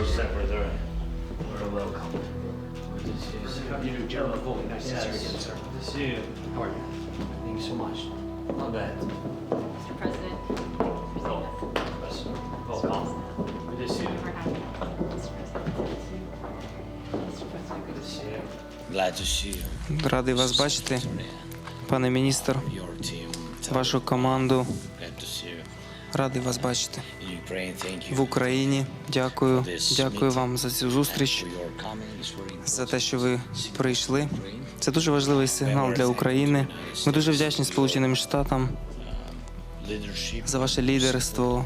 First secretary. You're welcome. Good to see you, do General Foley. Nice to see you again, sir. Good to see you. How are you? Thank you so much. Not bad. Mr. President, Oh, that's, oh, Tom. Good to see you. we're happy. Mr. President, good to see you. Mr. President, good to see you. Glad to see you. Радий вас бачити, пане міністр, вашу команду. Glad to see you. Радий вас бачити в Україні. Дякую, дякую вам за цю зустріч, за те, що ви прийшли. Це дуже важливий сигнал для України. Ми дуже вдячні Сполученим Штатам Leadership. за ваше лідерство,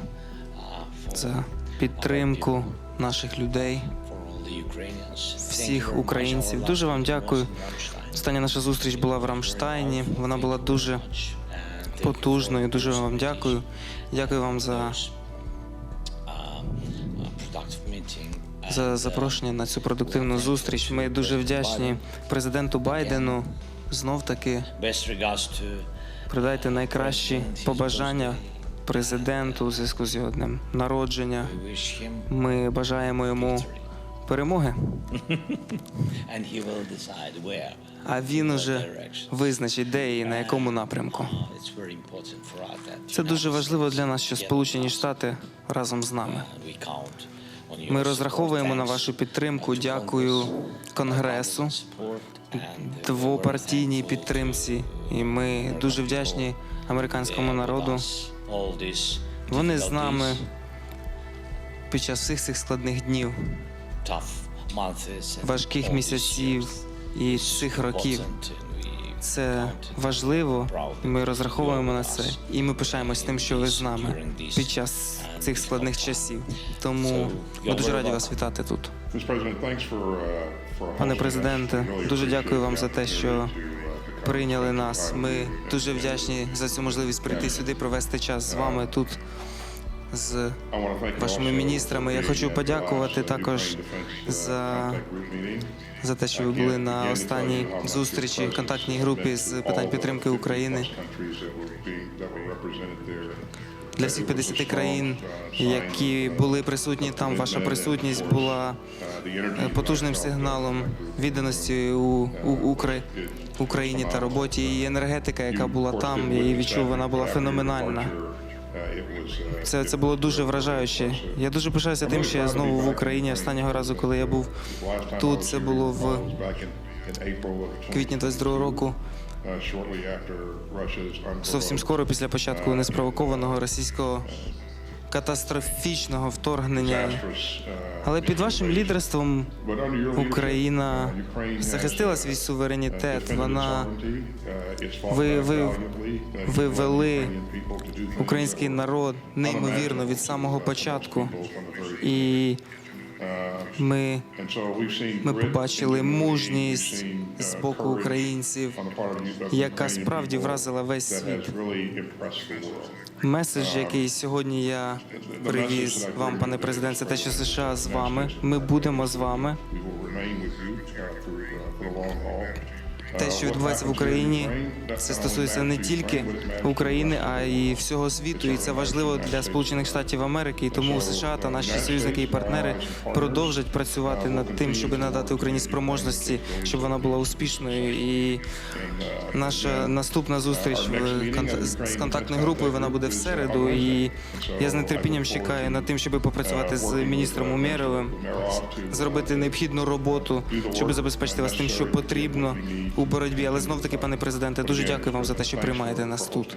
uh, за підтримку наших людей, всіх українців. Дуже вам дякую. Остання наша зустріч була в Рамштайні. Вона була дуже Thank потужною. Дуже вам дякую. Дякую вам за, за запрошення на цю продуктивну зустріч. Ми дуже вдячні президенту Байдену. Знов таки передайте найкращі побажання президенту у зв'язку з його днем народження. Ми бажаємо йому перемоги. and he will decide where. А він уже визначить, де і на якому напрямку. That Це дуже важливо для нас, що Сполучені Штати разом з нами. Ми розраховуємо на вашу підтримку. Дякую Конгресу, двопартійній підтримці. І ми дуже вдячні американському народу. Вони з нами під час всіх цих складних днів, важких місяців і цих років. Це важливо. і Ми розраховуємо на це, і ми пишаємось тим, що ви з нами під час цих складних часів. Тому ми дуже раді вас вітати тут. Uh, Пане президенте, дуже дякую вам за те, що uh, прийняли нас. Ми дуже вдячні за цю можливість прийти сюди, провести час з вами тут з вашими міністрами. Я хочу подякувати також за за те, що ви були на останній зустрічі контактній групі з питань підтримки України для всіх 50 країн, які були присутні там. Ваша присутність була е, потужним сигналом відданості у, у Укра- Україні та роботі. І енергетика, яка була там, я її відчув, вона була феноменальна. Це, це було дуже вражаюче. Я дуже пишаюся тим, що я знову в Україні. Останнього разу, коли я був тут, це було в квітні 22 року. Зовсім скоро після початку неспровокованого російського катастрофічного вторгнення. Але під вашим лідерством Україна захистила свій суверенітет. Вона ви, ви, ви вели український народ неймовірно від самого початку. І ми, ми побачили мужність з боку українців, яка справді вразила весь світ. Меседж, який сьогодні я привіз вам, пане президент, це те, що США з вами. Ми будемо з вами. Те, що відбувається в Україні, це стосується не тільки України, а й всього світу. І це важливо для Сполучених Штатів Америки. І тому США та наші союзники і партнери продовжать працювати над тим, щоб надати Україні спроможності, щоб вона була успішною. І наша наступна зустріч в з контактною групою вона буде в середу. І я з нетерпінням чекаю над тим, щоб попрацювати з міністром Умєровим, зробити необхідну роботу, щоб забезпечити вас тим, що потрібно у боротьбі. Але знов таки, пане президенте, дуже дякую вам за те, що приймаєте нас тут.